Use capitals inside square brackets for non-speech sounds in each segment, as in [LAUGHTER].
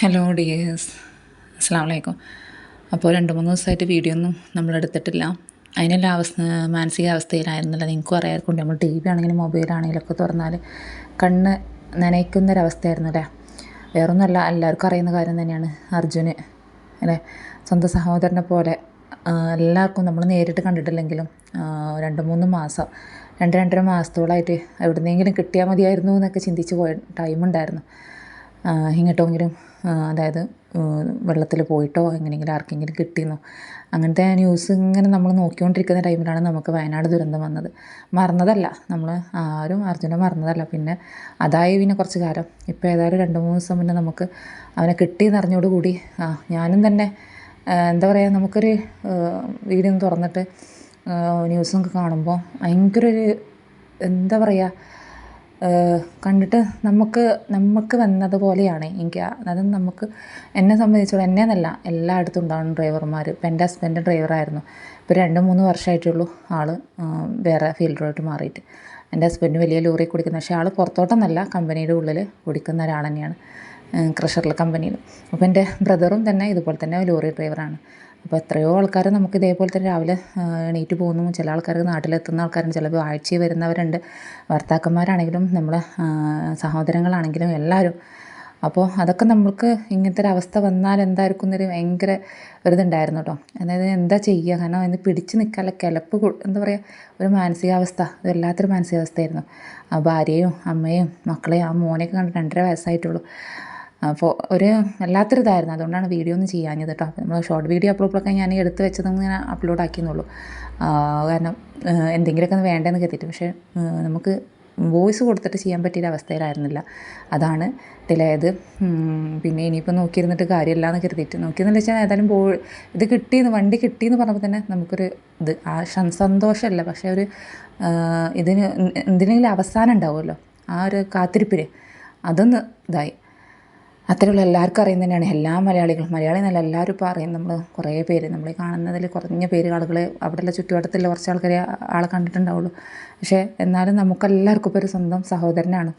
Hello dears അസ്സാം വലൈക്കും അപ്പോൾ രണ്ട് മൂന്ന് ദിവസമായിട്ട് വീഡിയോ ഒന്നും നമ്മൾ എടുത്തിട്ടില്ല. അതിനെല്ലാം അവസ്ഥ മാനസികാവസ്ഥയിലായിരുന്നില്ല നിങ്ങൾക്കും അറിയാമായിരിക്കും നമ്മൾ ടി വി ആണെങ്കിലും മൊബൈലാണെങ്കിലും ഒക്കെ തുറന്നാൽ കണ്ണ് നനയ്ക്കുന്നൊരവസ്ഥയായിരുന്നു അല്ലേ വേറൊന്നുമല്ല എല്ലാവർക്കും അറിയുന്ന കാര്യം തന്നെയാണ് അർജുന് അല്ലേ? സ്വന്തം സഹോദരനെ പോലെ എല്ലാവർക്കും നമ്മൾ നേരിട്ട് കണ്ടിട്ടില്ലെങ്കിലും രണ്ട് മൂന്ന് മാസം രണ്ട് രണ്ടര മാസത്തോളമായിട്ട് എവിടുന്നെങ്കിലും കിട്ടിയാൽ മതിയായിരുന്നു എന്നൊക്കെ ചിന്തിച്ച് പോയ ടൈമുണ്ടായിരുന്നു ഇങ്ങോട്ടെങ്കിലും അതായത് വെള്ളത്തിൽ പോയിട്ടോ എങ്ങനെയെങ്കിലും ആർക്കെങ്കിലും കിട്ടിയെന്നോ. അങ്ങനത്തെ ന്യൂസ് ഇങ്ങനെ നമ്മൾ നോക്കിക്കൊണ്ടിരിക്കുന്ന ടൈമിലാണ് നമുക്ക് വയനാട് ദുരന്തം വന്നത്. മറന്നതല്ല. നമ്മൾ ആരും അർജുനെ മറന്നതല്ല. പിന്നെ അതായി പിന്നെ കുറച്ച് കാലം. ഇപ്പോൾ ഏതായാലും രണ്ട് മൂന്ന് ദിവസം മുന്നേ നമുക്ക് അവനെ കിട്ടിയെന്നറിഞ്ഞോടുകൂടി ആ ഞാനും തന്നെ എന്താ പറയുക നമുക്കൊരു വീഡിയോ തുറന്നിട്ട് ന്യൂസൊക്കെ കാണുമ്പോൾ ഭയങ്കര ഒരു എന്താ പറയുക കണ്ടിട്ട് നമുക്ക് നമുക്ക് വന്നതുപോലെയാണ് എനിക്ക്. ആ- അതായത് നമുക്ക് എന്നെ സംബന്ധിച്ചോളം എന്നെ എന്നല്ല എല്ലായിടത്തും ഉണ്ടാകും ഡ്രൈവർമാർ ഇപ്പം എന്റെ ഹസ്ബൻഡ് ഡ്രൈവറായിരുന്നു. ഇപ്പോൾ രണ്ട് മൂന്ന് വർഷമായിട്ടുള്ളൂ ആൾ വേറെ ഫീൽഡിലോട്ട് മാറിയിട്ട്. എന്റെ ഹസ്ബൻഡ് വലിയ ലോറി കുടിക്കുന്ന പക്ഷേ ആൾ പുറത്തോട്ടൊന്നല്ല കമ്പനിയുടെ ഉള്ളിൽ കുടിക്കുന്ന ഒരാൾ തന്നെയാണ് ക്രഷറിലെ കമ്പനിയിൽ അപ്പോൾ എന്റെ ബ്രദറും തന്നെ ഇതുപോലെ തന്നെ ലോറി ഡ്രൈവറാണ്. അപ്പോൾ എത്രയോ ആൾക്കാർ നമുക്ക് ഇതേപോലെ തന്നെ രാവിലെ എണീറ്റ് പോകുന്നു. ചില ആൾക്കാർ നാട്ടിലെത്തുന്ന ആൾക്കാരുണ്ട് ചിലപ്പോൾ ആഴ്ചയിൽ വരുന്നവരുണ്ട്. ഭർത്താക്കന്മാരാണെങ്കിലും നമ്മളെ സഹോദരങ്ങളാണെങ്കിലും എല്ലാവരും. അപ്പോൾ അതൊക്കെ നമ്മൾക്ക് ഇങ്ങനത്തെ ഒരു അവസ്ഥ വന്നാൽ എന്തായിരിക്കും എന്നൊരു ഭയങ്കര ഒരിതുണ്ടായിരുന്നു കേട്ടോ. അതായത് എന്താ ചെയ്യുക? കാരണം അതിന് പിടിച്ച് നിൽക്കാനുള്ള കിളപ്പ് എന്താ പറയുക ഒരു മാനസികാവസ്ഥ. വല്ലാത്തൊരു മാനസികാവസ്ഥയായിരുന്നു. ആ ഭാര്യയും അമ്മയും മക്കളെയും ആ മോനെയൊക്കെ കണ്ട് രണ്ടര വയസ്സായിട്ടുള്ളൂ. അപ്പോൾ ഒരു വല്ലാത്തൊരു ഇതായിരുന്നു അതുകൊണ്ടാണ് വീഡിയോ ഒന്നും ചെയ്യാഞ്ഞത് കേട്ടോ നമ്മൾ ഷോർട്ട് വീഡിയോ അപ്ലോഡൊക്കെ ഞാൻ എടുത്ത് വെച്ചതൊന്നും ഞാൻ അപ്ലോഡ് ആക്കിയെന്നുള്ളൂ. കാരണം എന്തെങ്കിലുമൊക്കെ ഒന്ന് വേണ്ടെന്ന് കരുതിയിട്ട്. പക്ഷേ നമുക്ക് വോയിസ് കൊടുത്തിട്ട് ചെയ്യാൻ പറ്റിയ അവസ്ഥയിലായിരുന്നില്ല. അതാണ് ഉം, പിന്നെ ഇനിയിപ്പോൾ നോക്കിയിരുന്നിട്ട് കാര്യമില്ല എന്ന് കരുതിയിട്ട്. നോക്കിയെന്ന് വെച്ചാൽ ഏതായാലും ബോ ഇത് കിട്ടിയെന്ന് വണ്ടി കിട്ടിയെന്ന് പറഞ്ഞപ്പോൾ തന്നെ നമുക്കൊരു ഇത് ആ സന്തോഷമല്ല. പക്ഷേ ഒരു ഇതിന് എന്തിനെങ്കിലും അവസാനം ഉണ്ടാവുമല്ലോ. ആ ഒരു കാത്തിരിപ്പിന് അതൊന്ന് ഇതായി. അത്തരമുള്ള എല്ലാവർക്കും അറിയുന്ന തന്നെയാണ്. എല്ലാ മലയാളികളും മലയാളി എന്നല്ല എല്ലാവരും ഇപ്പോൾ അറിയും നമ്മൾ കുറേ പേര്. നമ്മൾ കാണുന്നതിൽ കുറഞ്ഞ പേര് ആളുകൾ അവിടെയുള്ള ചുറ്റുവട്ടത്തുള്ള കുറച്ച് ആൾക്കാരെ ആളെ കണ്ടിട്ടുണ്ടാവുള്ളൂ. പക്ഷേ എന്നാലും നമുക്കെല്ലാവർക്കും ഇപ്പോൾ ഒരു സ്വന്തം സഹോദരനാണ്.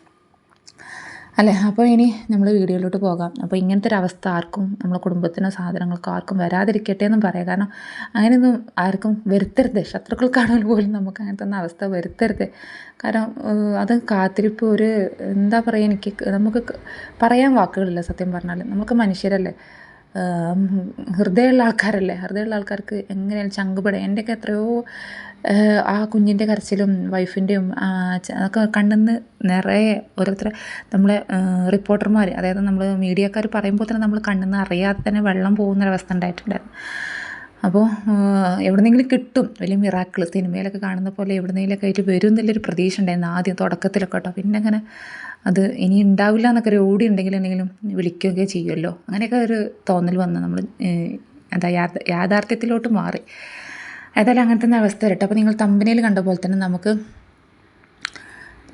അല്ലേ? അപ്പോൾ ഇനി നമ്മൾ വീഡിയോയിലോട്ട് പോകാം. അപ്പോൾ ഇങ്ങനത്തെ ഒരു അവസ്ഥ ആർക്കും നമ്മളെ കുടുംബത്തിനോ സാധനങ്ങൾക്കോ ആർക്കും വരാതിരിക്കട്ടെ എന്നും പറയാം. കാരണം അങ്ങനെയൊന്നും ആർക്കും വരുത്തരുത്. ശത്രുക്കൾക്കാണെങ്കിൽ പോലും നമുക്ക് അങ്ങനത്തെ ഒന്നും അവസ്ഥ വരുത്തരുത്. കാരണം അത് കാത്തിരിപ്പ് ഒരു എന്താ പറയുക എനിക്ക് നമുക്ക് പറയാൻ വാക്കുകളില്ല സത്യം പറഞ്ഞാൽ. നമുക്ക് മനുഷ്യരല്ലേ? ഹൃദയമുള്ള ആൾക്കാരല്ലേ? ഹൃദയമുള്ള ആൾക്കാർക്ക് എങ്ങനെയാണ് ചങ്കുപട? എന്റെയൊക്കെ എത്രയോ ആ കുഞ്ഞിന്റെ കരച്ചിലും വൈഫിന്റെയും അതൊക്കെ കണ്ടെന്ന് നിറയെ ഓരോരുത്തരെ നമ്മളെ റിപ്പോർട്ടർമാർ അതായത് നമ്മൾ മീഡിയക്കാർ പറയുമ്പോൾ തന്നെ നമ്മൾ കണ്ടെന്ന് അറിയാതെ തന്നെ വെള്ളം പോകുന്നൊരവസ്ഥ ഉണ്ടായിട്ടുണ്ടായിരുന്നു. അപ്പോൾ എവിടെന്നെങ്കിലും കിട്ടും. വലിയ മിറാക്കിൾ സിനിമയിലൊക്കെ കാണുന്ന പോലെ എവിടെന്നെങ്കിലൊക്കെ ആയിട്ട് വരും എന്നുള്ളൊരു പ്രതീക്ഷ ഉണ്ടായിരുന്നു ആദ്യം തുടക്കത്തിലൊക്കെ കേട്ടോ. പിന്നെ അങ്ങനെ അത് ഇനി ഉണ്ടാവില്ല എന്നൊക്കെ ഒരു ഓടി ഉണ്ടെങ്കിൽ എന്തെങ്കിലും വിളിക്കുകയൊക്കെ ചെയ്യുമല്ലോ. അങ്ങനെയൊക്കെ ഒരു തോന്നൽ വന്ന്. നമ്മൾ എന്താ യാഥ യാഥാർത്ഥ്യത്തിലോട്ട് മാറി. ഏതായാലും അങ്ങനത്തെ ഒരു അവസ്ഥ വരട്ടെ. അപ്പോൾ നിങ്ങൾ തമ്പനയിൽ കണ്ട പോലെ തന്നെ നമുക്ക്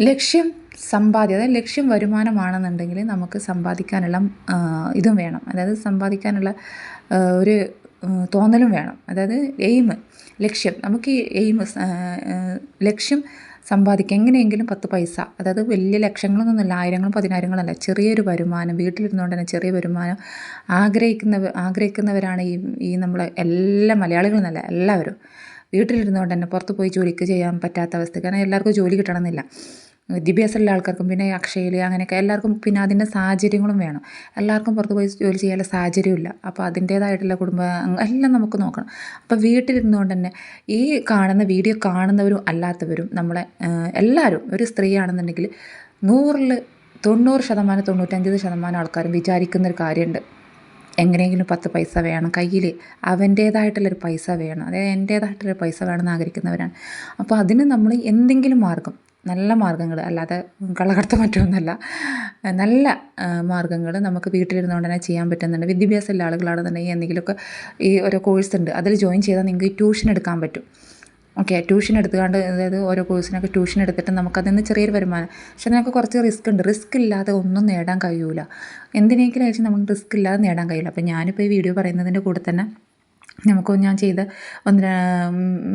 ലക്ഷ്യം സമ്പാദ്യം അതായത് ലക്ഷ്യം വരുമാനമാണെന്നുണ്ടെങ്കിൽ നമുക്ക് സമ്പാദിക്കാനുള്ള ഇതും വേണം. അതായത് സമ്പാദിക്കാനുള്ള ഒരു തോന്നലും വേണം. അതായത് എയിം ലക്ഷ്യം. നമുക്ക് ഈ എയിം ലക്ഷ്യം സമ്പാദിക്കുക. എങ്ങനെയെങ്കിലും പത്ത് പൈസ. അതായത് വലിയ ലക്ഷങ്ങളൊന്നുമല്ല ആയിരങ്ങളും പതിനായിരങ്ങളല്ല. ചെറിയൊരു വരുമാനം വീട്ടിലിരുന്നുകൊണ്ട് തന്നെ ചെറിയ വരുമാനം ആഗ്രഹിക്കുന്നവർ ആഗ്രഹിക്കുന്നവരാണ് ഈ ഈ നമ്മൾ എല്ലാ മലയാളികളെന്നല്ല എല്ലാവരും. വീട്ടിലിരുന്നുകൊണ്ട് തന്നെ പുറത്ത് പോയി ജോലിക്ക് ചെയ്യാൻ പറ്റാത്ത അവസ്ഥ കാരണം എല്ലാവർക്കും ജോലി കിട്ടണമെന്നില്ല. വിദ്യാഭ്യാസമുള്ള ആൾക്കാർക്കും പിന്നെ അക്ഷയയിൽ അങ്ങനെയൊക്കെ എല്ലാവർക്കും പിന്നെ അതിന്റെ സാഹചര്യങ്ങളും വേണം. എല്ലാവർക്കും പുറത്ത് പോയി ജോലി ചെയ്യാനുള്ള സാഹചര്യമില്ല അപ്പോൾ അതിന്റേതായിട്ടുള്ള കുടുംബ എല്ലാം നമുക്ക് നോക്കണം. അപ്പോൾ വീട്ടിലിരുന്നുകൊണ്ട് തന്നെ ഈ കാണുന്ന വീഡിയോ കാണുന്നവരും അല്ലാത്തവരും നമ്മളെ എല്ലാവരും ഒരു സ്ത്രീ സ്ത്രീയാണെന്നുണ്ടെങ്കിൽ നൂറിൽ തൊണ്ണൂറ് ശതമാനം തൊണ്ണൂറ്റഞ്ച് ശതമാനം ആൾക്കാരും വിചാരിക്കുന്ന ഒരു കാര്യമുണ്ട്. എങ്ങനെയെങ്കിലും പത്ത് പൈസ വേണം. കയ്യിൽ അവന്റേതായിട്ടുള്ളൊരു പൈസ വേണം. അതായത് എന്റേതായിട്ടുള്ളൊരു പൈസ വേണമെന്ന് ആഗ്രഹിക്കുന്നവരാണ്. അപ്പോൾ അതിന് നമ്മൾ എന്തെങ്കിലും മാർഗം. നല്ല മാർഗങ്ങൾ അല്ലാതെ കള്ളക്കടത്ത മറ്റൊന്നുമല്ല. നല്ല മാർഗങ്ങൾ നമുക്ക് വീട്ടിലിരുന്നുകൊണ്ട് തന്നെ ചെയ്യാൻ പറ്റുന്നുണ്ട്. വിദ്യാഭ്യാസമുള്ള ആളുകളാണെന്നുണ്ടെങ്കിൽ എന്തെങ്കിലുമൊക്കെ ഈ ഓരോ കോഴ്സ് ഉണ്ട്. അതിൽ ജോയിൻ ചെയ്താൽ നിങ്ങൾക്ക് ട്യൂഷൻ എടുക്കാൻ പറ്റും. ഓക്കെ ട്യൂഷൻ എടുത്തുകൊണ്ട് അതായത് ഓരോ കോഴ്സിനൊക്കെ ട്യൂഷൻ എടുത്തിട്ട് നമുക്കതിൽ നിന്ന് ചെറിയൊരു വരുമാനം. പക്ഷെ അതിനൊക്കെ കുറച്ച് റിസ്ക് ഉണ്ട്. റിസ്ക് ഇല്ലാതെ ഒന്നും നേടാൻ കഴിയൂല. എന്തിനെങ്കിലും ആയിട്ട് നമുക്ക് റിസ്ക് ഇല്ലാതെ നേടാൻ കഴിയില്ല അപ്പോൾ ഞാനിപ്പോൾ ഈ വീഡിയോ പറയുന്നതിന്റെ കൂടെ തന്നെ നമുക്ക് ഞാൻ ചെയ്ത ഒന്ന്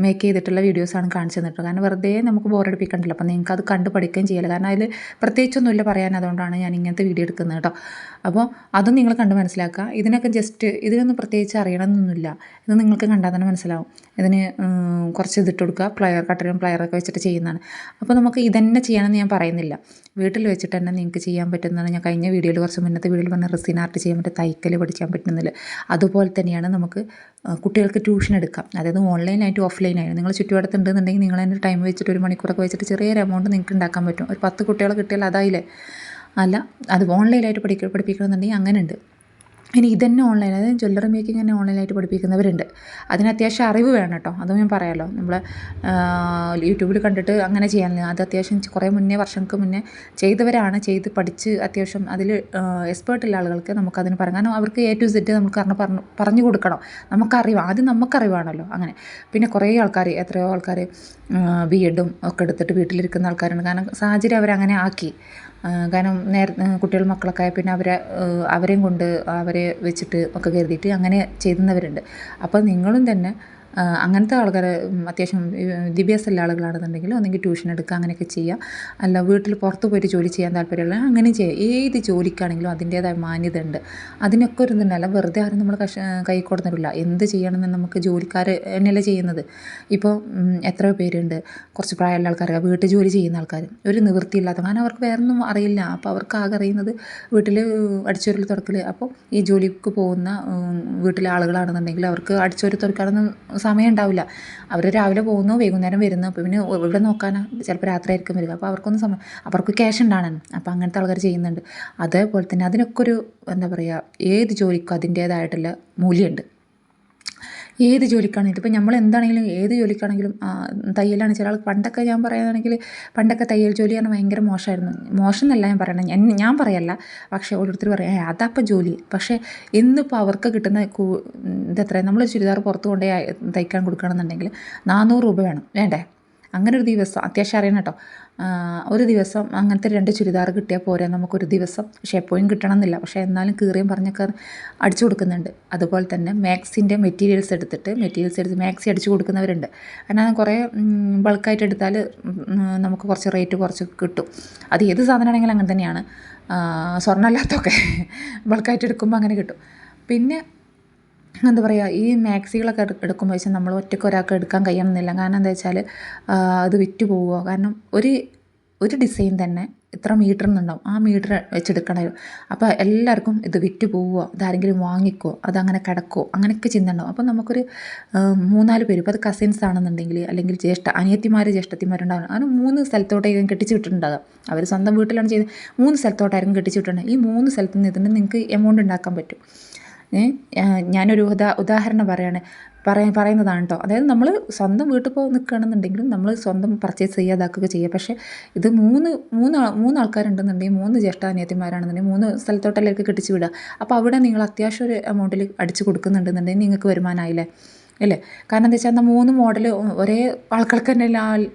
മേക്ക് ചെയ്തിട്ടുള്ള വീഡിയോസാണ് കാണിച്ചു തന്നിട്ട് കാരണം വെറുതെ നമുക്ക് ബോറടിപ്പിക്കണ്ടല്ലോ അപ്പോൾ നിങ്ങൾക്ക് അത് കണ്ട് പഠിക്കുകയും ചെയ്യില്ല. കാരണം അതിൽ പ്രത്യേകിച്ചൊന്നുമില്ല പറയാൻ. അതുകൊണ്ടാണ് ഞാൻ ഇങ്ങനത്തെ വീഡിയോ എടുക്കുന്നത് കേട്ടോ. അപ്പോൾ അതും നിങ്ങൾ കണ്ട് മനസ്സിലാക്കുക. ഇതിനൊക്കെ ജസ്റ്റ് ഇതിനൊന്നും പ്രത്യേകിച്ച് അറിയണമെന്നൊന്നുമില്ല. ഇത് നിങ്ങൾക്ക് കണ്ടാൽ തന്നെ മനസ്സിലാവും. ഇതിന് കുറച്ച് ഇതിട്ട് കൊടുക്കുക. പ്ലയർ കട്ടറും പ്ലയറൊക്കെ വെച്ചിട്ട് ചെയ്യുന്നതാണ്. അപ്പോൾ നമുക്ക് ഇതന്നെ ചെയ്യണമെന്ന് ഞാൻ പറയുന്നില്ല. വീട്ടിൽ വെച്ചിട്ട് തന്നെ നിങ്ങൾക്ക് ചെയ്യാൻ പറ്റുന്നതാണ്. ഞാൻ കഴിഞ്ഞ വീഡിയോയിൽ കുറച്ച് മുന്നത്തെ വീഡിയോയിൽ പറഞ്ഞ റെസിൻ ആർട്ട് ചെയ്യാൻ പറ്റും തൈക്കൽ പഠിക്കാൻ പറ്റുന്നില്ല. അതുപോലെ തന്നെയാണ് നമുക്ക് കുട്ടികൾക്ക് ട്യൂഷൻ എടുക്കാം. അതായത് ഓൺലൈനായിട്ട് ഓഫ്ലൈനായിട്ട് നിങ്ങൾ ചുറ്റുപാടത്തുണ്ടെന്നുണ്ടെങ്കിൽ നിങ്ങൾ അതിന്റെ ടൈം വെച്ചിട്ട് ഒരു മണിക്കൂറൊക്കെ വെച്ചിട്ട് ചെറിയൊരു എമൗണ്ട് നിങ്ങൾക്ക് ഉണ്ടാക്കാൻ പറ്റും. ഒരു പത്ത് കുട്ടികളെ കിട്ടിയാൽ അതായില്ലേ? അല്ല അത് ഓൺലൈനായിട്ട് പഠിക്കുക പഠിപ്പിക്കണമെന്നുണ്ടെങ്കിൽ അങ്ങനെ ഉണ്ട് ഇനി ഇതന്നെ ഓൺലൈൻ അതായത് ജ്വല്ലറി മേക്കിംഗ് തന്നെ ഓൺലൈനായിട്ട് പഠിപ്പിക്കുന്നവരുണ്ട്. അതിന് അത്യാവശ്യം അറിവ് വേണം കേട്ടോ. അതും ഞാൻ പറയാമല്ലോ നമ്മൾ യൂട്യൂബിൽ കണ്ടിട്ട് അങ്ങനെ ചെയ്യാനില്ല അത് അത്യാവശ്യം കുറേ മുന്നേ വർഷങ്ങൾക്ക് മുന്നേ ചെയ്തവരാണ് ചെയ്ത് പഠിച്ച് അത്യാവശ്യം അതിൽ എക്സ്പേർട്ടുള്ള ആളുകൾക്ക് നമുക്കതിന് പറയാം. കാരണം അവർക്ക് എ ടു സെറ്റ് നമുക്ക് പറഞ്ഞ് പറഞ്ഞു പറഞ്ഞു കൊടുക്കണം. നമുക്കറിവ് ആദ്യം നമുക്കറിവാണല്ലോ അങ്ങനെ. പിന്നെ കുറേ ആൾക്കാർ എത്രയോ ആൾക്കാർ ബി എഡും ഒക്കെ എടുത്തിട്ട് വീട്ടിലിരിക്കുന്ന ആൾക്കാരുണ്ട്. കാരണം സാഹചര്യം അവരങ്ങനെ ആക്കി. കാരണം നേരെ കുട്ടികൾ മക്കളൊക്കെ പിന്നെ അവരെ അവരെയും കൊണ്ട് അവരെ വെച്ചിട്ട് ഒക്കെ കരുതിയിട്ട് അങ്ങനെ ചെയ്യുന്നവരുണ്ട് അപ്പോൾ നിങ്ങളും തന്നെ അങ്ങനത്തെ ആൾക്കാർ അത്യാവശ്യം വിദ്യാഭ്യാസമുള്ള ആളുകളാണെന്നുണ്ടെങ്കിൽ ഒന്നെങ്കിൽ ട്യൂഷൻ എടുക്കുക അങ്ങനെയൊക്കെ ചെയ്യുക. അല്ല വീട്ടിൽ പുറത്ത് പോയിട്ട് ജോലി ചെയ്യാൻ താല്പര്യമുള്ള അങ്ങനെ ചെയ്യുക. ഏത് ജോലിക്കാണെങ്കിലും അതിന്റേതായ മാന്യത ഉണ്ട് അതിനൊക്കെ ഒരു നല്ല വെറുതെ ആരും നമ്മൾ കഷ കൈ കൊടുത്തിട്ടില്ല. എന്ത് ചെയ്യണമെന്ന് നമുക്ക് ജോലിക്കാർ തന്നെയല്ലേ ചെയ്യുന്നത്? ഇപ്പോൾ എത്ര പേരുണ്ട്. കുറച്ച് പ്രായമുള്ള ആൾക്കാർ വീട്ടിൽ ജോലി ചെയ്യുന്ന ആൾക്കാർ ഒരു നിവൃത്തിയില്ലാത്ത കാരണം അവർക്ക് വേറെ ഒന്നും അറിയില്ല. അപ്പോൾ അവർക്ക് ആകെ അറിയുന്നത് വീട്ടിൽ അടിച്ചൊരു തുടക്കൽ അപ്പോൾ ഈ ജോലിക്ക് പോകുന്ന വീട്ടിലെ ആളുകളാണെന്നുണ്ടെങ്കിൽ അവർക്ക് അടിച്ചൊരു തുടക്കാനൊന്നും സമയം ഉണ്ടാവില്ല. അവർ രാവിലെ പോകുന്നു വൈകുന്നേരം വരുന്നു. അപ്പോൾ പിന്നെ ഇവിടെ നോക്കാനാ ചിലപ്പോൾ രാത്രി ആയിരിക്കും വരിക. അപ്പോൾ അവർക്കൊന്നും സമയം അവർക്ക് ക്യാഷ് ഉണ്ടാകണം അപ്പോൾ അങ്ങനത്തെ ആൾക്കാർ ചെയ്യുന്നുണ്ട്. അതേപോലെ തന്നെ അതിനൊക്കെ ഒരു എന്താ പറയുക ഏത് ജോലിക്കും അതിന്റേതായിട്ടുള്ള മൂല്യമുണ്ട്. ഏത് ജോലിക്കാണെങ്കിലും ഇപ്പോൾ നമ്മൾ എന്താണെങ്കിലും ഏത് ജോലിക്കാണെങ്കിലും തയ്യലാണ്. ചില ആൾ പണ്ടൊക്കെ ഞാൻ പറയുകയാണെങ്കിൽ പണ്ടൊക്കെ തയ്യൽ ജോലി പറഞ്ഞാൽ ഭയങ്കര മോശമായിരുന്നു. മോശം എന്നല്ല ഞാൻ പറയണത്. ഞാൻ പറയല്ല. പക്ഷേ ഓരോരുത്തർ പറയാം അതപ്പം ജോലി. പക്ഷേ ഇന്നിപ്പോൾ അവർക്ക് കിട്ടുന്ന ഇതെത്ര നമ്മൾ ചുരിദാർ പുറത്ത് കൊണ്ടുപോയി തയ്ക്കാൻ കൊടുക്കുകയാണെന്നുണ്ടെങ്കിൽ നാനൂറ് രൂപ വേണം. വേണ്ടേ? അങ്ങനെ ഒരു ദിവസം അത്യാവശ്യം അറിയണം കേട്ടോ. ഒരു ദിവസം അങ്ങനത്തെ രണ്ട് ചുരിദാർ കിട്ടിയാൽ പോരാ നമുക്കൊരു ദിവസം. പക്ഷേ എപ്പോഴും കിട്ടണമെന്നില്ല. പക്ഷേ എന്നാലും കീറിയും പറഞ്ഞൊക്കെ അടിച്ചു കൊടുക്കുന്നുണ്ട്. അതുപോലെ തന്നെ മാക്സിന്റെ മെറ്റീരിയൽസ് എടുത്തിട്ട് മെറ്റീരിയൽസ് എടുത്ത് മാക്സി അടിച്ചു കൊടുക്കുന്നവരുണ്ട്. കാരണം കുറേ ബൾക്കായിട്ട് എടുത്താൽ നമുക്ക് കുറച്ച് റേറ്റ് കുറച്ച് കിട്ടും. അത് ഏത് സാധനമാണെങ്കിലും അങ്ങനെ തന്നെയാണ്. സ്വർണമല്ലാത്തൊക്കെ ബൾക്കായിട്ട് എടുക്കുമ്പോൾ അങ്ങനെ കിട്ടും. പിന്നെ എന്താ പറയുക ഈ മാക്സികളൊക്കെ എടു- എടുക്കുമ്പോൾ വെച്ചാൽ നമ്മൾ ഒറ്റയ്ക്ക് ഒരാൾക്ക് എടുക്കാൻ കഴിയണമെന്നില്ല. കാരണം എന്താ വെച്ചാൽ അത് വിറ്റ് പോവുക. കാരണം ഒരു ഒരു ഡിസൈൻ തന്നെ ഇത്ര മീറ്റർ എന്നുണ്ടാവും ആ മീറ്റർ വെച്ചെടുക്കണമല്ലോ അപ്പോൾ എല്ലാവർക്കും ഇത് വിറ്റ് പോവുക ഇതാരെങ്കിലും വാങ്ങിക്കോ അതങ്ങനെ കിടക്കോ അങ്ങനെയൊക്കെ ചിന്ത ഉണ്ടാവും അപ്പോൾ നമുക്കൊരു മൂന്നാൽ പേര് ഇപ്പോൾ അത് കസിൻസ് ആണെന്നുണ്ടെങ്കിൽ അല്ലെങ്കിൽ ജ്യേഷ്ഠ അനിയത്തിമാർ ജ്യേഷ്ഠത്തിമാരുണ്ടാവും. അങ്ങനെ മൂന്ന് സ്ഥലത്തോട്ട് കെട്ടിച്ച് വിട്ടിട്ടുണ്ടാകാം അവർ സ്വന്തം വീട്ടിലാണ് ചെയ്യുന്നത് മൂന്ന് സ്ഥലത്തോട്ടായിരിക്കും കെട്ടിച്ച് വിട്ടിട്ടുണ്ടാകുക ഈ മൂന്ന് സ്ഥലത്ത് നിന്ന് നിങ്ങൾക്ക് എമൗണ്ട് ഉണ്ടാക്കാൻ പറ്റും. ഞാനൊരു ഉദാ ഉദാഹരണം പറയാണ്. പറയ പറയുന്നതാണ് കേട്ടോ അതായത് നമ്മൾ സ്വന്തം വീട്ടിൽ പോയി നിൽക്കുകയാണെന്നുണ്ടെങ്കിലും നമ്മൾ സ്വന്തം പർച്ചേസ് ചെയ്യാതാക്കുക ചെയ്യുക പക്ഷേ ഇത് മൂന്ന് മൂന്ന് മൂന്ന് ആൾക്കാരുണ്ടെന്നുണ്ടെങ്കിൽ മൂന്ന് ജ്യേഷ്ഠാനിയത്തിമാരാണെന്നുണ്ടെങ്കിൽ മൂന്ന് സ്ഥലത്തോട്ടല്ലേക്ക് കെട്ടിച്ച് വിടുക. അപ്പോൾ അവിടെ നിങ്ങൾ അത്യാവശ്യം ഒരു എമൗണ്ടിൽ അടിച്ച് കൊടുക്കുന്നുണ്ടെന്നുണ്ടെങ്കിൽ നിങ്ങൾക്ക് വരുമാനമായില്ലേ അല്ലേ? കാരണം എന്താ വെച്ചാൽ മൂന്ന് മോഡൽ ഒരേ ആൾക്കാർക്ക് തന്നെ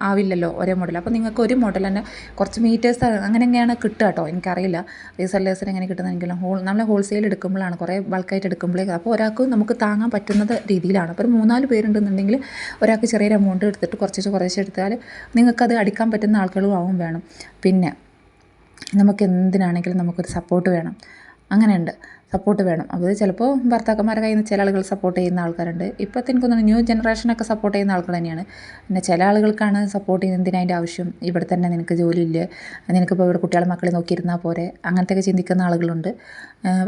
ആവില്ലല്ലോ ഒരേ മോഡൽ അപ്പോൾ നിങ്ങൾക്ക് ഒരു മോഡൽ തന്നെ കുറച്ച് മീറ്റേഴ്സ് അങ്ങനെ എങ്ങനെയാണ് കിട്ടുക കേട്ടോ? എനിക്കറിയില്ല. റീസെല്ലേഴ്സിന് എങ്ങനെ കിട്ടുന്നതെങ്കിലും ഹോൾ നമ്മൾ ഹോൾസെയിൽ എടുക്കുമ്പോഴാണ് കുറേ ബൾക്കായിട്ട് എടുക്കുമ്പോഴേ അപ്പോൾ ഒരാൾക്ക് നമുക്ക് താങ്ങാൻ പറ്റുന്നത് രീതിയിലാണ്. അപ്പോൾ ഒരു മൂന്നാൽ പേരുണ്ടെന്നുണ്ടെങ്കിൽ ഒരാൾക്ക് ചെറിയൊരു എമൗണ്ട് എടുത്തിട്ട് കുറച്ച് കുറച്ച് എടുത്താൽ നിങ്ങൾക്കത് അടിക്കാൻ പറ്റുന്ന ആൾക്കാരും ആവും വേണം. പിന്നെ നമുക്ക് എന്തിനാണെങ്കിലും നമുക്കൊരു സപ്പോർട്ട് വേണം. അങ്ങനെയുണ്ട്. സപ്പോർട്ട് വേണം. അത് ചിലപ്പോൾ ഭർത്താക്കന്മാരെ കയ്യിൽ നിന്ന് ചില ആളുകൾ സപ്പോർട്ട് ചെയ്യുന്ന ആൾക്കാരുണ്ട്. ഇപ്പോഴത്തെ എനിക്ക് തോന്നുന്നു ന്യൂ ജനറേഷനൊക്കെ സപ്പോർട്ട് ചെയ്യുന്ന ആൾക്കാർ തന്നെയാണ്. പിന്നെ ചില ആളുകൾക്കാണ് സപ്പോർട്ട് ചെയ്യുന്നത് എന്തിനായിന്റെ ആവശ്യം? ഇവിടെ തന്നെ നിനക്ക് ജോലി ജോലിയില്ല. നിനക്കിപ്പോൾ ഇവിടെ കുട്ടികളെ മക്കളെ നോക്കിയിരുന്നാൽ പോരെ? അങ്ങനത്തെയൊക്കെ ചിന്തിക്കുന്ന ആളുകളുണ്ട്.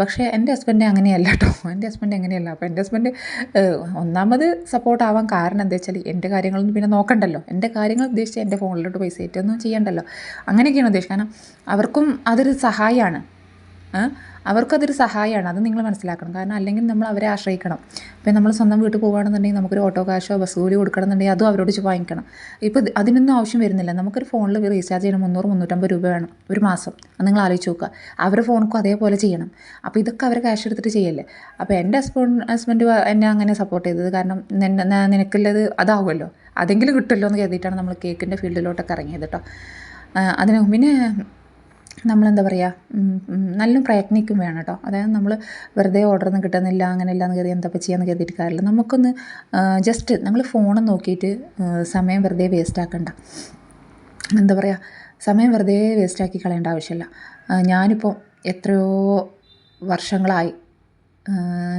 പക്ഷേ എന്റെ ഹസ്ബൻഡ് അങ്ങനെയല്ല കേട്ടോ എന്റെ ഹസ്ബൻഡ് അങ്ങനെയല്ല. അപ്പോൾ എന്റെ ഹസ്ബൻഡ് ഒന്നാമത് സപ്പോർട്ട് ആവാൻ കാരണം എന്താ വെച്ചാൽ എന്റെ കാര്യങ്ങളൊന്നും പിന്നെ നോക്കണ്ടല്ലോ. എന്റെ കാര്യങ്ങൾ ഉദ്ദേശിച്ച് എന്റെ ഫോണിലോട്ട് പൈസ ഏറ്റൊന്നും ചെയ്യണ്ടല്ലോ. അങ്ങനെയൊക്കെയാണ് ഉദ്ദേശിക്കുന്നത് കാരണം അവർക്കും അതൊരു സഹായമാണ് അവർക്കതൊരു സഹായമാണ് അത് നിങ്ങൾ മനസ്സിലാക്കണം. കാരണം അല്ലെങ്കിൽ നമ്മൾ അവരെ ആശ്രയിക്കണം. ഇപ്പം നമ്മൾ സ്വന്തം വീട്ടിൽ പോകുകയാണെന്നുണ്ടെങ്കിൽ നമുക്കൊരു ഓട്ടോ കാശോ ബസ് കൂലി കൊടുക്കണമെന്നുണ്ടെങ്കിൽ അതും അവരോട് വാങ്ങിക്കണം. ഇപ്പോൾ അതിനൊന്നും ആവശ്യം വരുന്നില്ല. നമുക്കൊരു ഫോണിൽ റീചാർജ് ചെയ്യണം. മുന്നൂറ് മുന്നൂറ്റമ്പത് രൂപ വേണം ഒരു മാസം. നിങ്ങൾ ആലോചിച്ച് നോക്കുക. അവരുടെ ഫോണുക്കും അതേപോലെ ചെയ്യണം. അപ്പോൾ ഇതൊക്കെ അവർ ക്യാഷ് എടുത്തിട്ട് ചെയ്യല്ലേ? അപ്പോൾ എന്റെ ഹസ്ബൻഡ് ഹസ്ബൻഡ് എന്നെ അങ്ങനെ സപ്പോർട്ട് ചെയ്തത്. കാരണം നിനക്കുള്ളത് അതാവുമല്ലോ. അതെങ്കിലും കിട്ടുമല്ലോ എന്ന് കരുതിയിട്ടാണ് നമ്മൾ കേക്കിന്റെ ഫീൽഡിലോട്ടൊക്കെ ഇറങ്ങിയത് കേട്ടോ. അതിന് പിന്നെ നമ്മളെന്താ പറയുക നല്ല പ്രയത്നിക്കും വേണം കേട്ടോ. അതായത് നമ്മൾ വെറുതെ ഓർഡറൊന്നും കിട്ടുന്നില്ല അങ്ങനെയല്ല എന്ന് കരുതി എന്താ ചെയ്യാന്ന് കരുതിയിട്ട് കാര്യമില്ല. നമുക്കൊന്ന് ജസ്റ്റ് നമ്മൾ ഫോൺ നോക്കിയിട്ട് സമയം വെറുതെ വേസ്റ്റ് ആക്കണ്ട. എന്താ പറയുക സമയം വെറുതെ വേസ്റ്റ് ആക്കി കളയേണ്ട ആവശ്യമില്ല. ഞാനിപ്പോൾ എത്രയോ വർഷങ്ങളായി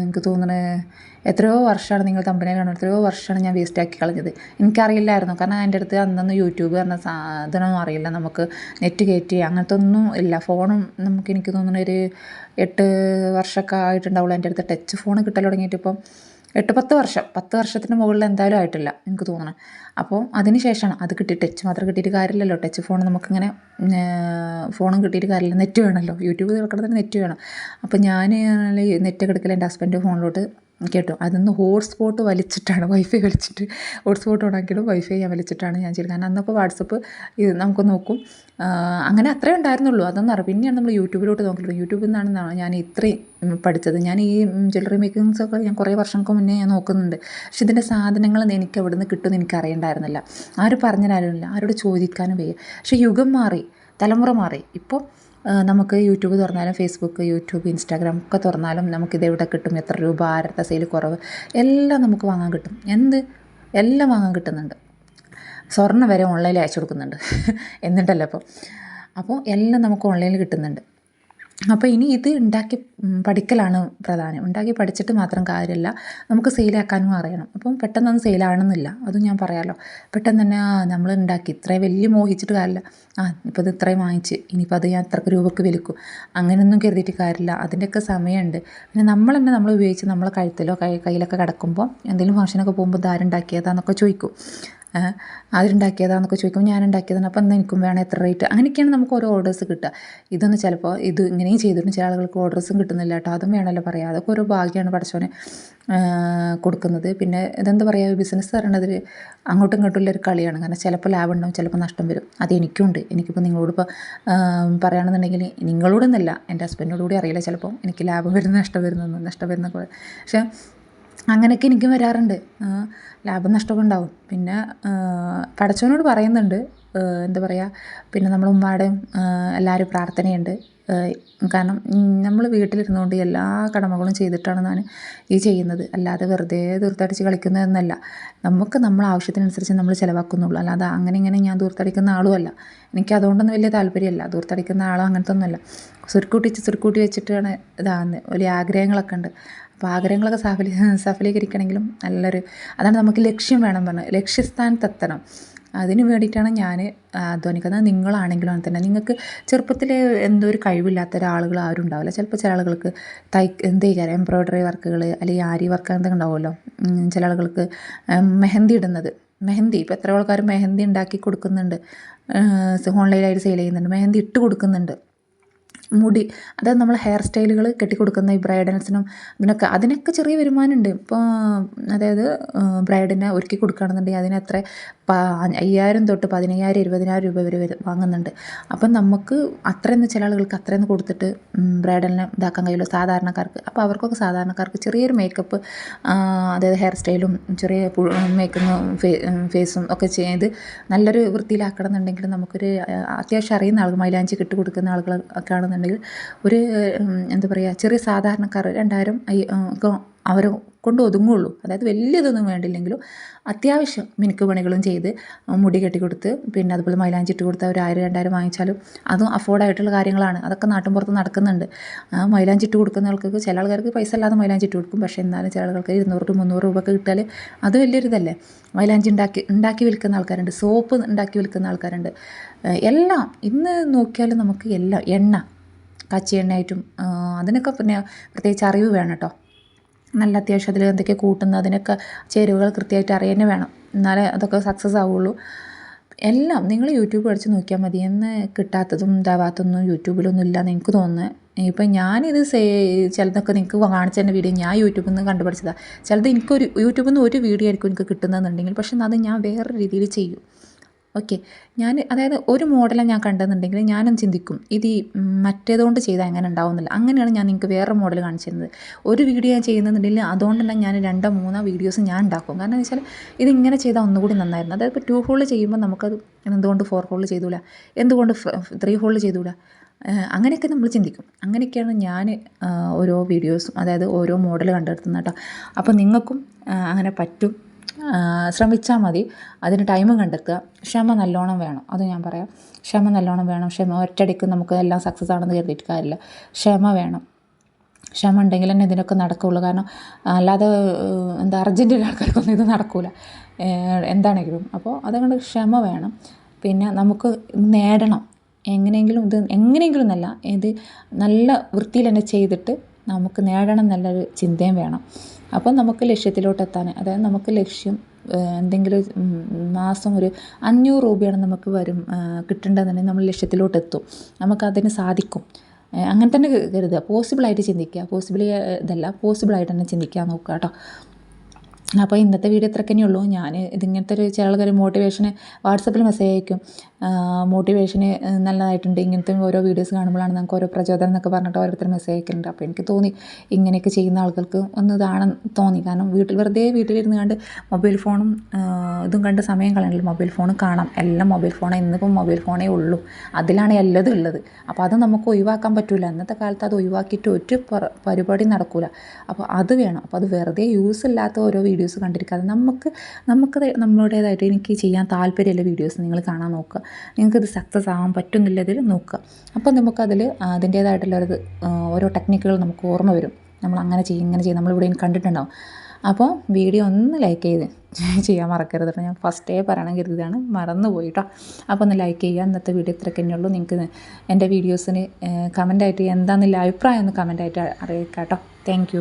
എനിക്ക് തോന്നുന്നത് എത്രയോ വർഷമാണ് നിങ്ങൾ തമ്പനെ കാണുന്നത്. എത്രയോ വർഷമാണ് ഞാൻ വേസ്റ്റാക്കി കളഞ്ഞത്. എനിക്കറിയില്ലായിരുന്നു. കാരണം എന്റെ അടുത്ത് അന്നൊന്നും യൂട്യൂബ് പറഞ്ഞ സാധനമൊന്നും അറിയില്ല. നമുക്ക് നെറ്റ് കയറ്റി അങ്ങനത്തെ ഒന്നും ഇല്ല ഫോണും നമുക്ക് എനിക്ക് തോന്നുന്ന ഒരു എട്ട് വർഷമൊക്കെ ആയിട്ടുണ്ടാവുള്ളൂ. എന്റെ അടുത്ത് ടച്ച് ഫോൺ കിട്ടൽ തുടങ്ങിയിട്ട് ഇപ്പം എട്ട് പത്ത് വർഷം. പത്ത് വർഷത്തിന് മുകളിൽ എന്തായാലും ആയിട്ടില്ല എനിക്ക് തോന്നുന്നു. അപ്പോൾ അതിന് ശേഷമാണ് അത് കിട്ടി. ടച്ച് മാത്രം കിട്ടിയിട്ട് കാര്യമില്ലല്ലോ. ടച്ച് ഫോൺ നമുക്കിങ്ങനെ ഫോണും കിട്ടിയിട്ട് കാര്യമില്ല. നെറ്റ് വേണമല്ലോ. യൂട്യൂബ് തുറക്കണത്തിന് നെറ്റ് വേണം. അപ്പോൾ ഞാൻ നെറ്റ് കിടക്കൽ എന്റെ ഹസ്ബൻഡ് ഫോണിലോട്ട് കേട്ടോ. അതിന്ന് ഹോട്ട്സ്പോട്ട് വലിച്ചിട്ടാണ്. വൈഫൈ വലിച്ചിട്ട് ഹോട്ട്സ്പോട്ട് ഓണാക്കിയിട്ട് വൈഫൈ ഞാൻ വലിച്ചിട്ടാണ് ഞാൻ ചെയ്തത്. കാരണം അന്നപ്പോൾ വാട്സപ്പ് ഇത് നമുക്ക് നോക്കും. അങ്ങനെ അത്രേ ഉണ്ടായിരുന്നുള്ളൂ. അതൊന്നും അറിയാം പിന്നെയാണ് നമ്മൾ യൂട്യൂബിലോട്ട് നോക്കുന്നത് യൂട്യൂബിൽ നിന്നാണ് ഞാൻ ഇത്രയും പഠിച്ചത്. ഞാൻ ഈ ജ്വല്ലറി മേക്കിങ്സ് ഒക്കെ ഞാൻ കുറേ വർഷങ്ങൾക്ക് മുന്നേ ഞാൻ നോക്കുന്നുണ്ട്. പക്ഷെ ഇതിന്റെ സാധനങ്ങൾ എനിക്ക് അവിടെ നിന്ന് കിട്ടുമെന്ന് എനിക്ക് അറിയണ്ടായിരുന്നില്ല. ആരും പറഞ്ഞുതരാനുമില്ല ആരോട് ചോദിക്കാനും വയ്യ. പക്ഷേ യുഗം മാറി. തലമുറ മാറി. ഇപ്പോൾ നമുക്ക് യൂട്യൂബ് തുറന്നാലും ഫേസ്ബുക്ക് യൂട്യൂബ് ഇൻസ്റ്റാഗ്രാം ഒക്കെ തുറന്നാലും നമുക്കിത് എവിടെ കിട്ടും? എത്ര രൂപ? ആരുടെ സെയിൽ കുറവ്? എല്ലാം നമുക്ക് വാങ്ങാൻ കിട്ടും. എന്ത്? എല്ലാം വാങ്ങാൻ കിട്ടുന്നുണ്ട്. സ്വർണം വരെ ഓൺലൈനിൽ അയച്ചു കൊടുക്കുന്നുണ്ട്. [LAUGHS] എന്നിട്ടല്ല അപ്പോൾ അപ്പോൾ എല്ലാം നമുക്ക് ഓൺലൈനിൽ കിട്ടുന്നുണ്ട്. അപ്പോൾ ഇനി ഇത് ഉണ്ടാക്കി പഠിക്കലാണ് പ്രധാനം. ഉണ്ടാക്കി പഠിച്ചിട്ട് മാത്രം കാര്യമില്ല നമുക്ക് സെയിലാക്കാനും അറിയണം. അപ്പം പെട്ടെന്നൊന്നും സെയിലാണെന്നില്ല അതും ഞാൻ പറയാമല്ലോ പെട്ടെന്ന് തന്നെ ആ നമ്മൾ ഉണ്ടാക്കി. ഇത്രയും വലിയ മോഹിച്ചിട്ട് കാര്യമില്ല ആ ഇപ്പോൾ ഇത് ഇത്രയും വാങ്ങിച്ച് ഇനിയിപ്പോൾ അത് ഞാൻ ഇത്രക്ക് രൂപക്ക് വിൽക്കും. അങ്ങനെയൊന്നും കരുതിയിട്ട് കാര്യമില്ല അതിന്റെയൊക്കെ സമയമുണ്ട്. പിന്നെ നമ്മൾ തന്നെ നമ്മൾ ഉപയോഗിച്ച് നമ്മളെ കഴുത്തിലോ കൈ കയ്യിലൊക്കെ കിടക്കുമ്പോൾ എന്തെങ്കിലും ഫംഗ്ഷനൊക്കെ പോകുമ്പോൾ ഇതാരുണ്ടാക്കിയതാന്നൊക്കെ ചോദിക്കും. ഏഹ് ആരുണ്ടാക്കിയതാന്നൊക്കെ ചോദിക്കുമ്പോൾ ഞാൻ ഉണ്ടാക്കിയതാണ് അപ്പോൾ എന്നാൽ എനിക്കും വേണം എത്ര റേറ്റ് അങ്ങനെയൊക്കെയാണ് നമുക്ക് ഓരോ ഓർഡേഴ്സ് കിട്ടുക. ഇതൊന്ന് ചിലപ്പോൾ ഇത് ഇങ്ങനെയും ചെയ്തിട്ടുണ്ട് ചില ആളുകൾക്ക് ഓർഡേഴ്സും കിട്ടുന്നില്ല കേട്ടോ. അതും വേണമല്ലോ പറയാം. അതൊക്കെ ഓരോ ഭാഗ്യമാണ് പഠിച്ചവന് കൊടുക്കുന്നത്. പിന്നെ ഇതെന്താ പറയുക ബിസിനസ് തരേണ്ടത് അങ്ങോട്ടും ഇങ്ങോട്ടും ഉള്ള ഒരു കളിയാണ്. കാരണം ചിലപ്പോൾ ലാഭം ഉണ്ടാവും ചിലപ്പോൾ നഷ്ടം വരും. അത് എനിക്കുണ്ട്. എനിക്കിപ്പോൾ നിങ്ങളോടിപ്പോൾ പറയുകയാണെന്നുണ്ടെങ്കിൽ നിങ്ങളോടൊന്നല്ല എന്റെ ഹസ്ബൻഡിനോട് കൂടി അറിയില്ല ചിലപ്പോൾ എനിക്ക് ലാഭം വരുന്ന നഷ്ടം വരുന്നതെന്ന് നഷ്ടം വരുന്ന പക്ഷേ അങ്ങനെയൊക്കെ എനിക്കും വരാറുണ്ട്. ലാഭം നഷ്ടമൊക്കെ ഉണ്ടാവും പിന്നെ പടച്ചവനോട് പറയുന്നുണ്ട്. എന്താ പറയുക പിന്നെ നമ്മൾ ഉമ്മാടെയും എല്ലാവരും പ്രാർത്ഥനയുണ്ട്. കാരണം നമ്മൾ വീട്ടിലിരുന്നുകൊണ്ട് എല്ലാ കടമകളും ചെയ്തിട്ടാണ് ഞാൻ ഈ ചെയ്യുന്നത്. അല്ലാതെ വെറുതെ ദൂർത്തടിച്ച് കളിക്കുന്നതെന്നല്ല. നമുക്ക് നമ്മൾ ആവശ്യത്തിനനുസരിച്ച് നമ്മൾ ചിലവാക്കുന്നുള്ളൂ. അല്ലാതെ അങ്ങനെ ഇങ്ങനെ ഞാൻ ദൂർത്തടിക്കുന്ന അല്ല എനിക്ക് അതുകൊണ്ടൊന്നും വലിയ താല്പര്യമല്ല. ദൂർത്തടിക്കുന്ന ആളും അങ്ങനത്തെ ഒന്നുമല്ല സുരുക്കൂട്ടിച്ച് സുരുക്കൂട്ടി വെച്ചിട്ടാണ് ഇതാകുന്നത് വലിയ ആഗ്രഹങ്ങളൊക്കെ ഉണ്ട്. അപ്പോൾ ആഗ്രഹങ്ങളൊക്കെ സഫലീ സഫലീകരിക്കണമെങ്കിലും നല്ലൊരു അതാണ് നമുക്ക് ലക്ഷ്യം വേണം പറഞ്ഞത് ലക്ഷ്യസ്ഥാനത്തെത്തണം. അതിന് വേണ്ടിയിട്ടാണ് ഞാൻ അധ്വാനിക്കുന്നത് നിങ്ങളാണെങ്കിലും അങ്ങനെ തന്നെ. നിങ്ങൾക്ക് ചെറുപ്പത്തിൽ എന്തോ ഒരു കഴിവില്ലാത്ത ഒരാളുകൾ ആരും ഉണ്ടാവില്ല. ചിലപ്പോൾ ചില ആളുകൾക്ക് തൈ എന്ത് ചെയ്യാറ് എംബ്രോയ്ഡറി വർക്കുകൾ അല്ലെങ്കിൽ ആരി വർക്ക് എന്തൊക്കെ ഉണ്ടാവുമല്ലോ. ചില ആളുകൾക്ക് മെഹന്തി ഇടുന്നത്. മെഹന്തി. ഇപ്പോൾ എത്ര ആൾക്കാർ മെഹന്തി ഉണ്ടാക്കി കൊടുക്കുന്നുണ്ട്. ഓൺലൈനായിട്ട് സെയിൽ ചെയ്യുന്നുണ്ട്. മെഹന്തി ഇട്ട് കൊടുക്കുന്നുണ്ട്. മുടി അതായത് നമ്മൾ ഹെയർ സ്റ്റൈലുകൾ കെട്ടിക്കൊടുക്കുന്ന ഈ ബ്രൈഡൽസിനും അതിനൊക്കെ അതിനൊക്കെ ചെറിയ വരുമാനമുണ്ട്. ഇപ്പോൾ അതായത് ബ്രൈഡിനെ ഒരുക്കി കൊടുക്കുകയാണെന്നുണ്ടെങ്കിൽ അതിന് അത്ര അയ്യായിരം തൊട്ട് പതിനയ്യായിരം ഇരുപതിനായിരം രൂപ വരെ വാങ്ങുന്നുണ്ട്. അപ്പം നമുക്ക് അത്രയെന്ന് ചില ആളുകൾക്ക് അത്രയെന്ന് കൊടുത്തിട്ട് ബ്രൈഡലിനെ ഇതാക്കാൻ കഴിയുള്ളൂ സാധാരണക്കാർക്ക്. അപ്പോൾ അവർക്കൊക്കെ സാധാരണക്കാർക്ക് ചെറിയൊരു മേക്കപ്പ് അതായത് ഹെയർ സ്റ്റൈലും ചെറിയ മേക്കും ഫേസും ഒക്കെ ചെയ്ത് നല്ലൊരു വൃത്തിയിലാക്കണം എന്നുണ്ടെങ്കിൽ നമുക്കൊരു അത്യാവശ്യം അറിയുന്ന ആളുകൾ മൈലാഞ്ചി കിട്ടി കൊടുക്കുന്ന ആളുകൾ ഒക്കെ ആണെന്നുണ്ടെങ്കിൽ ഒരു എന്താ പറയുക ചെറിയ സാധാരണക്കാർ രണ്ടായിരം അവർ കൊണ്ട് ഒതുങ്ങുള്ളൂ. അതായത് വലിയതൊന്നും വേണ്ടില്ലെങ്കിലും അത്യാവശ്യം മിനുക്ക് പണികളും ചെയ്ത് മുടി കെട്ടി കൊടുത്ത് പിന്നെ അതുപോലെ മൈലാഞ്ചി ഇട്ട് കൊടുത്ത് ഒരു ആയിരം രണ്ടായിരം വാങ്ങിച്ചാലും അതും അഫോർഡായിട്ടുള്ള കാര്യങ്ങളാണ്. അതൊക്കെ നാട്ടിൻ പുറത്ത് നടക്കുന്നുണ്ട്. ആ മൈലാഞ്ചി ഇട്ട് കൊടുക്കുന്ന ആൾക്കാർക്ക് ചില ആൾക്കാർക്ക് പൈസ അല്ലാതെ മൈലാഞ്ചി ഇട്ട് കൊടുക്കും. പക്ഷേ എന്നാലും ചില ആൾക്കാർക്ക് ഇരുന്നൂറ് ടു മുന്നൂറ് രൂപ ഒക്കെ കിട്ടിയാൽ അത് വലിയൊരിതല്ലേ മൈലാഞ്ചി ഉണ്ടാക്കി ഉണ്ടാക്കി വിൽക്കുന്ന ആൾക്കാരുണ്ട്. സോപ്പ് ഉണ്ടാക്കി വിൽക്കുന്ന ആൾക്കാരുണ്ട്. എല്ലാം ഇന്ന് നോക്കിയാലും നമുക്ക് എല്ലാം എണ്ണ കച്ചി എണ്ണയായിട്ടും അതിനൊക്കെ പിന്നെ പ്രത്യേകിച്ച് അറിവ് വേണം കേട്ടോ നല്ല അത്യാവശ്യം അതിൽ എന്തൊക്കെ കൂട്ടുന്നത് അതിനൊക്കെ ചേരുവകൾ കൃത്യമായിട്ട് അറിയാൻ വേണം. എന്നാലേ അതൊക്കെ സക്സസ് ആവുള്ളൂ. എല്ലാം നിങ്ങൾ യൂട്യൂബ് അടിച്ച് നോക്കിയാൽ മതി. എന്ന് കിട്ടാത്തതും ഇതാവാത്തതൊന്നും യൂട്യൂബിലൊന്നും ഇല്ലയെന്ന് നിങ്ങൾക്ക് തോന്നുന്നത് ഇപ്പം ഞാനിത് സേ ചിലതൊക്കെ നിങ്ങൾക്ക് കാണിച്ച തന്നെ വീഡിയോ ഞാൻ യൂട്യൂബിൽ നിന്ന് കണ്ടുപഠിച്ചതാണ് ചിലത് എനിക്കൊരു യൂട്യൂബിൽ നിന്ന് ഒരു വീഡിയോ ആയിരിക്കും എനിക്ക് കിട്ടുന്നതെന്നുണ്ടെങ്കിൽ പക്ഷെ അത് ഞാൻ വേറെ രീതിയിൽ ചെയ്യും. ഓക്കെ ഞാൻ അതായത് ഒരു മോഡലാണ് ഞാൻ കണ്ടെന്നുണ്ടെങ്കിൽ ഞാനും ചിന്തിക്കും ഇത് ഈ മറ്റേതുകൊണ്ട് ചെയ്താൽ എങ്ങനെ ഉണ്ടാവുന്നില്ല അങ്ങനെയാണ് ഞാൻ നിങ്ങൾക്ക് വേറെ മോഡൽ കാണിച്ചിരുന്നത്. ഒരു വീഡിയോ ഞാൻ ചെയ്യുന്നുണ്ടെങ്കിൽ അതുകൊണ്ട് തന്നെ ഞാൻ രണ്ടോ മൂന്നോ വീഡിയോസ് ഞാൻ ഉണ്ടാക്കും. കാരണം എന്ന് വെച്ചാൽ ഇതിങ്ങനെ ചെയ്താൽ ഒന്നുകൂടി നന്നായിരുന്നു. അതായത് ഇപ്പോൾ ടു ഹോളിൽ ചെയ്യുമ്പോൾ നമുക്കത് എന്തുകൊണ്ട് ഫോർ ഹോളിൽ ചെയ്തൂല എന്തുകൊണ്ട് ത്രീ ഹോളിൽ ചെയ്തൂല അങ്ങനെയൊക്കെ നമ്മൾ ചിന്തിക്കും. അങ്ങനെയൊക്കെയാണ് ഞാൻ ഓരോ വീഡിയോസും അതായത് ഓരോ മോഡൽ കണ്ടെടുത്തുന്നത് കേട്ടോ. അപ്പോൾ നിങ്ങൾക്കും അങ്ങനെ പറ്റും. ശ്രമിച്ചാൽ മതി. അതിന് ടൈം കണ്ടെത്തുക. ക്ഷമ നല്ലോണം വേണം. അത് ഞാൻ പറയാം. ക്ഷമ നല്ലോണം വേണം. ക്ഷമ ഒറ്റയടിക്ക് നമുക്ക് എല്ലാം സക്സസ് ആണെന്ന് കരുതിയിട്ട് കാര്യമില്ല. ക്ഷമ വേണം. ക്ഷമ ഉണ്ടെങ്കിൽ തന്നെ ഇതിനൊക്കെ നടക്കുകയുള്ളൂ കാരണം അല്ലാതെ എന്താ അർജന്റീന ആൾക്കാർക്കൊന്നും ഇത് നടക്കില്ല എന്താണെങ്കിലും. അപ്പോൾ അതുകൊണ്ട് ക്ഷമ വേണം. പിന്നെ നമുക്ക് നേടണം. എങ്ങനെയെങ്കിലും ഇത് എങ്ങനെയെങ്കിലും എന്നല്ല. ഇത് നല്ല വൃത്തിയിൽ തന്നെ ചെയ്തിട്ട് നമുക്ക് നേടണം എന്നുള്ളൊരു ചിന്തയും വേണം. അപ്പം നമുക്ക് ലക്ഷ്യത്തിലോട്ട് എത്താൻ അതായത് നമുക്ക് ലക്ഷ്യം എന്തെങ്കിലും മാസം ഒരു അഞ്ഞൂറ് രൂപയാണ് നമുക്ക് വരും കിട്ടേണ്ടതെന്നുണ്ടെങ്കിൽ നമ്മൾ ലക്ഷ്യത്തിലോട്ട് എത്തും നമുക്കതിന് സാധിക്കും. അങ്ങനെ തന്നെ കരുതുക. പോസിബിളായിട്ട് ചിന്തിക്കുക. പോസിബിൾ ഇതല്ല പോസിബിളായിട്ട് തന്നെ ചിന്തിക്കാൻ നോക്കുക കേട്ടോ. അപ്പോൾ ഇന്നത്തെ വീഡിയോ ഇത്രക്കന്നെ ഉള്ളൂ. ഞാൻ ഇതിങ്ങനത്തെ ഒരു ചില ആൾക്കാർ മോട്ടിവേഷന് വാട്സപ്പിൽ മെസ്സേജ് അയക്കും. മോട്ടിവേഷന് നല്ലതായിട്ടുണ്ട്. ഇങ്ങനത്തെ ഓരോ വീഡിയോസ് കാണുമ്പോഴാണ് നമുക്ക് ഓരോ പ്രചോദനം എന്നൊക്കെ പറഞ്ഞിട്ട് ഓരോരുത്തർ മെസ്സേജ് അയക്കുന്നുണ്ട് അപ്പോൾ എനിക്ക് തോന്നി ഇങ്ങനെയൊക്കെ ചെയ്യുന്ന ആൾക്കാർക്ക് ഒന്ന് ഇതാണെന്ന് തോന്നി. കാരണം വീട്ടിൽ വെറുതെ വീട്ടിലിരുന്ന് കണ്ട് മൊബൈൽ ഫോണും ഇതും കണ്ട് സമയം കളയണില്ല മൊബൈൽ ഫോൺ കാണാം. എല്ലാം മൊബൈൽ ഫോണേ ഇന്നിപ്പം മൊബൈൽ ഫോണേ ഉള്ളൂ. അതിലാണ് എല്ലതും ഉള്ളത്. അപ്പോൾ അത് നമുക്ക് ഒഴിവാക്കാൻ പറ്റില്ല അന്നത്തെ കാലത്ത് അത് ഒഴിവാക്കിയിട്ട് ഒരു പരിപാടി നടക്കില്ല അപ്പോൾ അത് വേണം. അപ്പോൾ അത് വെറുതെ യൂസ് ഇല്ലാത്ത ഓരോ വീഡിയോസ് കണ്ടിരിക്കാതെ നമുക്ക് നമുക്ക് നമ്മളുടേതായിട്ട് എനിക്ക് ചെയ്യാൻ താല്പര്യമുള്ള വീഡിയോസ് നിങ്ങൾ കാണാൻ നോക്കുക. നിങ്ങൾക്കിത് സക്സസ് ആവാൻ പറ്റുന്നില്ലതിൽ നോക്കുക. അപ്പോൾ നമുക്കതിൽ അതിന്റേതായിട്ടുള്ള ഒരു ഓരോ ടെക്നിക്കുകൾ നമുക്ക് ഓർമ്മ വരും. നമ്മൾ അങ്ങനെ ചെയ്യും ഇങ്ങനെ ചെയ്യും നമ്മളിവിടെ കണ്ടിട്ടുണ്ടാവും. അപ്പോൾ വീഡിയോ ഒന്ന് ലൈക്ക് ചെയ്ത് ചെയ്യാൻ മറക്കരുത് ഞാൻ ഫസ്റ്റേ പറയണം കരുതിയതാണ്. മറന്നു പോയി അപ്പോൾ ഒന്ന് ലൈക്ക് ചെയ്യുക. ഇന്നത്തെ വീഡിയോ ഇത്രയൊക്കെ ഉള്ളൂ. നിങ്ങൾക്ക് എന്റെ വീഡിയോസിന് കമന്റായിട്ട് എന്താണെന്നില്ല അഭിപ്രായം ഒന്ന് കമന്റായിട്ട് അറിയിക്കാം കേട്ടോ. താങ്ക്